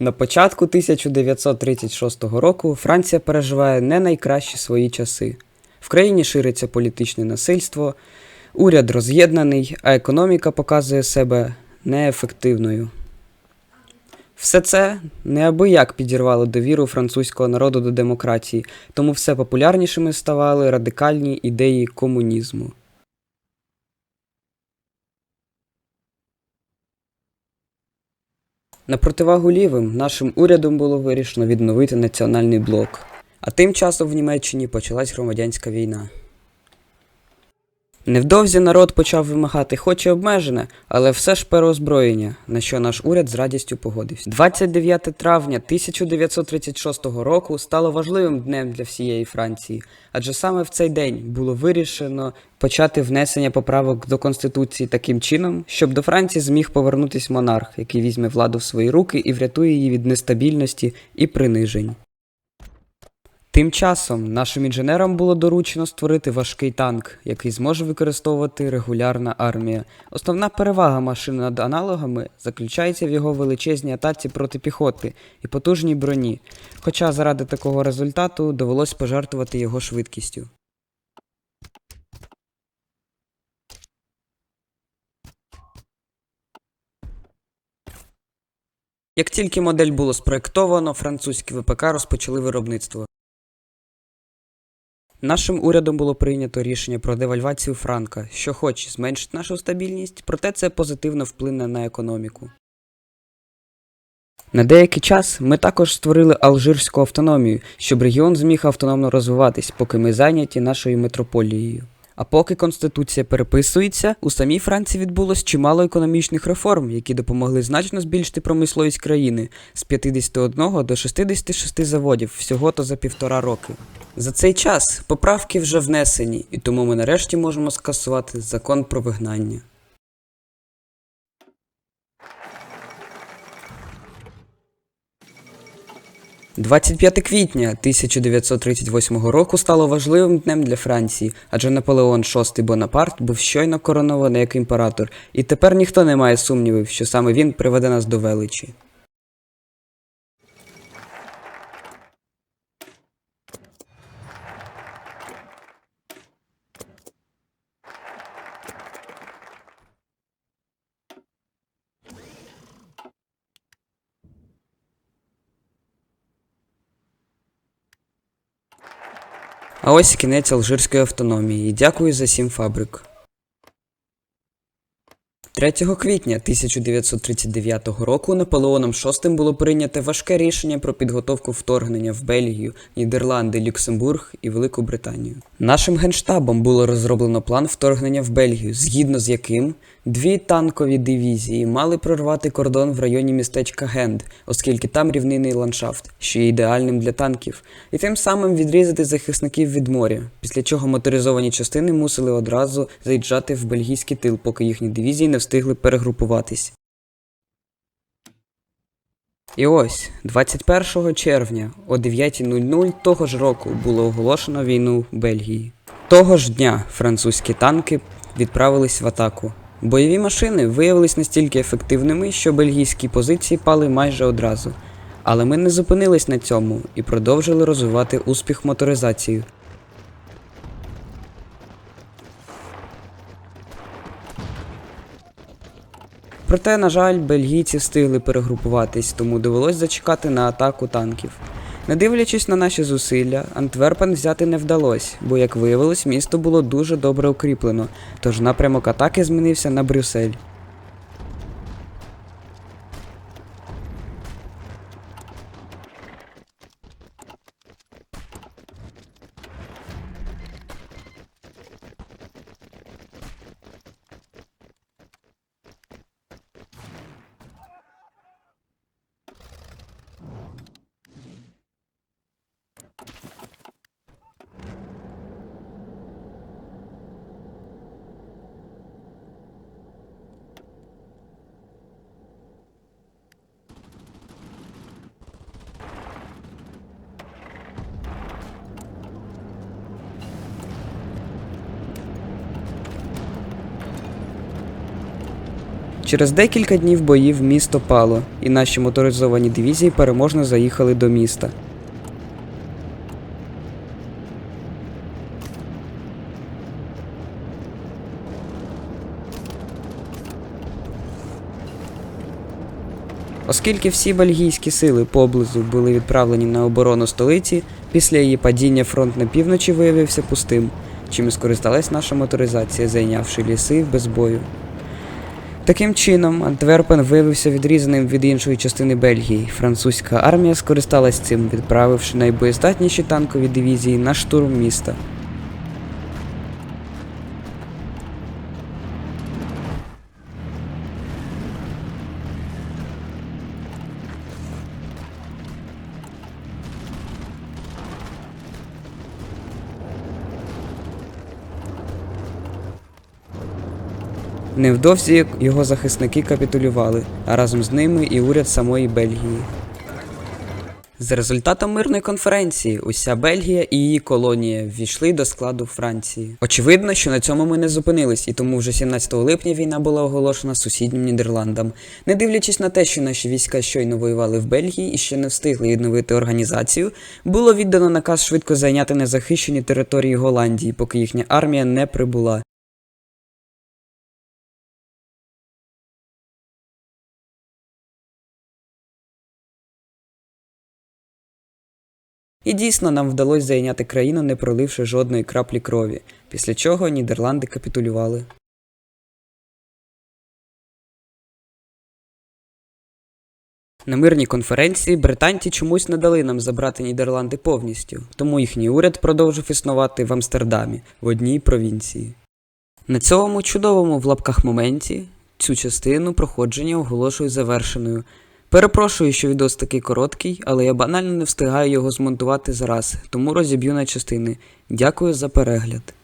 На початку 1936 року Франція переживає не найкращі свої часи. В країні шириться політичне насильство, уряд роз'єднаний, а економіка показує себе неефективною. Все це неабияк підірвало довіру французького народу до демократії, тому все популярнішими ставали радикальні ідеї комунізму. На противагу лівим нашим урядом було вирішено відновити національний блок. А тим часом в Німеччині почалась громадянська війна. Невдовзі народ почав вимагати хоч і обмежене, але все ж переозброєння, на що наш уряд з радістю погодився. 29 травня 1936 року стало важливим днем для всієї Франції, адже саме в цей день було вирішено почати внесення поправок до Конституції таким чином, щоб до Франції зміг повернутись монарх, який візьме владу в свої руки і врятує її від нестабільності і принижень. Тим часом нашим інженерам було доручено створити важкий танк, який зможе використовувати регулярна армія. Основна перевага машини над аналогами заключається в його величезній атаці проти піхоти і потужній броні, хоча заради такого результату довелось пожертвувати його швидкістю. Як тільки модель було спроєктовано, французькі ВПК розпочали виробництво. Нашим урядом було прийнято рішення про девальвацію франка, що хоч зменшить нашу стабільність, проте це позитивно вплине на економіку. На деякий час ми також створили Алжирську автономію, щоб регіон зміг автономно розвиватись, поки ми зайняті нашою метрополією. А поки конституція переписується, у самій Франції відбулось чимало економічних реформ, які допомогли значно збільшити промисловість країни з 51 до 66 заводів всього то за півтора роки. За цей час поправки вже внесені, і тому ми нарешті можемо скасувати закон про вигнання. «25 квітня 1938 року стало важливим днем для Франції, адже Наполеон VI Бонапарт був щойно коронований як імператор, і тепер ніхто не має сумнівів, що саме він приведе нас до величі. А ось і кінець Алжирської автономії. Дякую за сім фабрик. 3 квітня 1939 року Наполеоном VI було прийнято важке рішення про підготовку вторгнення в Бельгію, Нідерланди, Люксембург і Велику Британію. Нашим генштабом було розроблено план вторгнення в Бельгію, згідно з яким дві танкові дивізії мали прорвати кордон в районі містечка Генд, оскільки там рівнинний ландшафт, що є ідеальним для танків, і тим самим відрізати захисників від моря, після чого моторизовані частини мусили одразу заїжджати в бельгійський тил, поки їхні дивізії не встигли перегрупуватись. І ось 21 червня о 9.00 того ж року було оголошено війну Бельгії. Того ж дня французькі танки відправились в атаку. Бойові машини виявились настільки ефективними, що бельгійські позиції пали майже одразу. Але ми не зупинились на цьому і продовжили розвивати успіх моторизацію. Проте, на жаль, бельгійці встигли перегрупуватись, тому довелось зачекати на атаку танків. Не дивлячись на наші зусилля, Антверпен взяти не вдалося, бо, як виявилось, місто було дуже добре укріплено, тож напрямок атаки змінився на Брюссель. Через декілька днів боїв місто пало, і наші моторизовані дивізії переможно заїхали до міста. Оскільки всі бельгійські сили поблизу були відправлені на оборону столиці, після її падіння фронт на півночі виявився пустим, чим і скористалась наша моторизація, зайнявши ліси без бою. Таким чином, Антверпен виявився відрізаним від іншої частини Бельгії. Французька армія скористалась цим, відправивши найбоєздатніші танкові дивізії на штурм міста. Невдовзі його захисники капітулювали, а разом з ними і уряд самої Бельгії. За результатом мирної конференції, уся Бельгія і її колонія ввійшли до складу Франції. Очевидно, що на цьому ми не зупинились, і тому вже 17 липня війна була оголошена сусіднім Нідерландам. Не дивлячись на те, що наші війська щойно воювали в Бельгії і ще не встигли відновити організацію, було віддано наказ швидко зайняти незахищені території Голландії, поки їхня армія не прибула. І дійсно нам вдалося зайняти країну, не проливши жодної краплі крові, після чого Нідерланди капітулювали. На мирній конференції британці чомусь не дали нам забрати Нідерланди повністю, тому їхній уряд продовжив існувати в Амстердамі, в одній провінції. На цьому чудовому в лапках моменті цю частину проходження оголошую завершеною. Перепрошую, що відос такий короткий, але я банально не встигаю його змонтувати зараз, тому розіб'ю на частини. Дякую за перегляд.